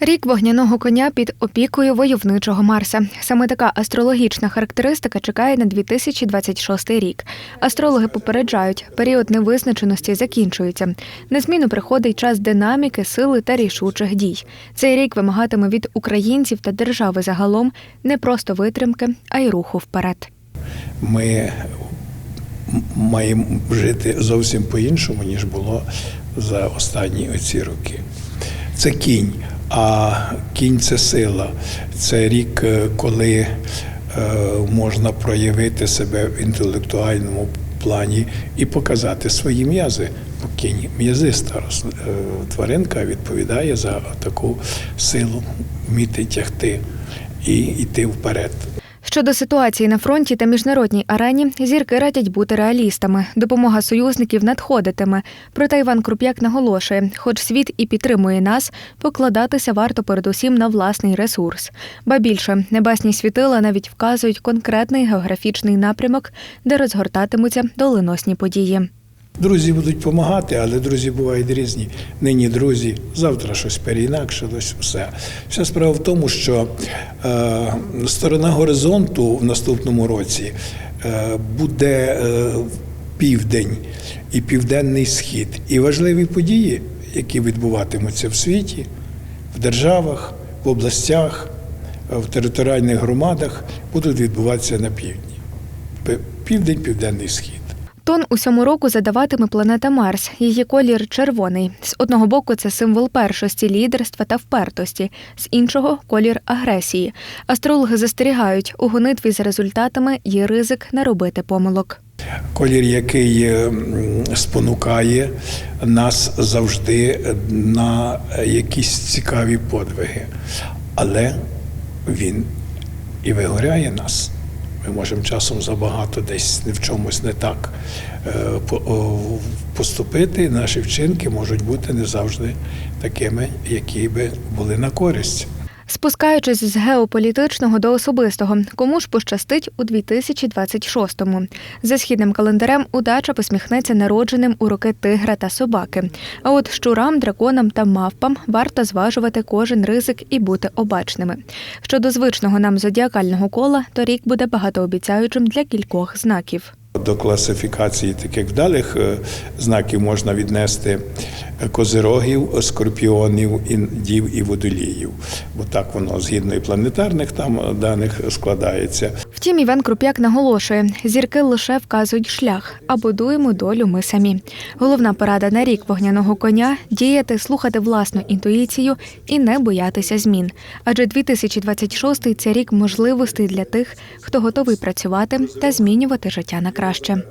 Рік вогняного коня під опікою войовничого Марса. Саме така астрологічна характеристика чекає на 2026 рік. Астрологи попереджають, період невизначеності закінчується. На зміну приходить час динаміки, сили та рішучих дій. Цей рік вимагатиме від українців та держави загалом не просто витримки, а й руху вперед. ми маємо жити зовсім по-іншому, ніж було за останні оці роки. Це кінь, а кінь це сила. Це рік, е, коли е, можна проявити себе в інтелектуальному плані і показати свої м'язи. Бо Кінь м'язиста рос- е, тваринка відповідає за таку силу вміти тягти і йти вперед. Щодо ситуації на фронті та міжнародній арені, зірки радять бути реалістами. Допомога союзників надходитиме. Проте Іван Круп'як наголошує, хоч світ і підтримує нас, покладатися варто передусім на власний ресурс. Ба більше небесні світила навіть вказують конкретний географічний напрямок, де розгортатимуться доленосні події. Друзі будуть допомагати, але друзі бувають різні. Нині друзі, завтра щось переінакшилось, все. Вся справа в тому, що е, сторона горизонту в наступному році е, буде е, південь і південний схід. І важливі події, які відбуватимуться в світі, в державах, в областях, в територіальних громадах, будуть відбуватися на півдні. Південь, південний схід. Тон усьому року задаватиме планета Марс. Її колір червоний. З одного боку, це символ першості, лідерства та впертості, з іншого колір агресії. Астрологи застерігають, у гонитві за результатами є ризик наробити помилок. Колір, який е, спонукає нас завжди на якісь цікаві подвиги. Але він і вигоряє нас. Ми можемо часом забагато десь в чомусь не так е, по- поступити. Наші вчинки можуть бути не завжди такими, які би були на користь. Спускаючись з геополітичного до особистого, кому ж пощастить у 2026-му. За східним календарем удача посміхнеться народженим у роки тигра та собаки. А от щурам, драконам та мавпам варто зважувати кожен ризик і бути обачними. Щодо звичного нам зодіакального кола, то рік буде багатообіцяючим для кількох знаків. До класифікації таких вдалих е, знаків можна віднести козирогів, скорпіонів, і дів і водоліїв. Бо так воно згідно і планетарних там даних складається. Втім, Іван Круп'як наголошує, зірки лише вказують шлях, а будуємо долю ми самі. Головна порада на рік вогняного коня діяти, слухати власну інтуїцію і не боятися змін. Адже 2026 – це рік можливостей для тих, хто готовий працювати та змінювати життя на краще.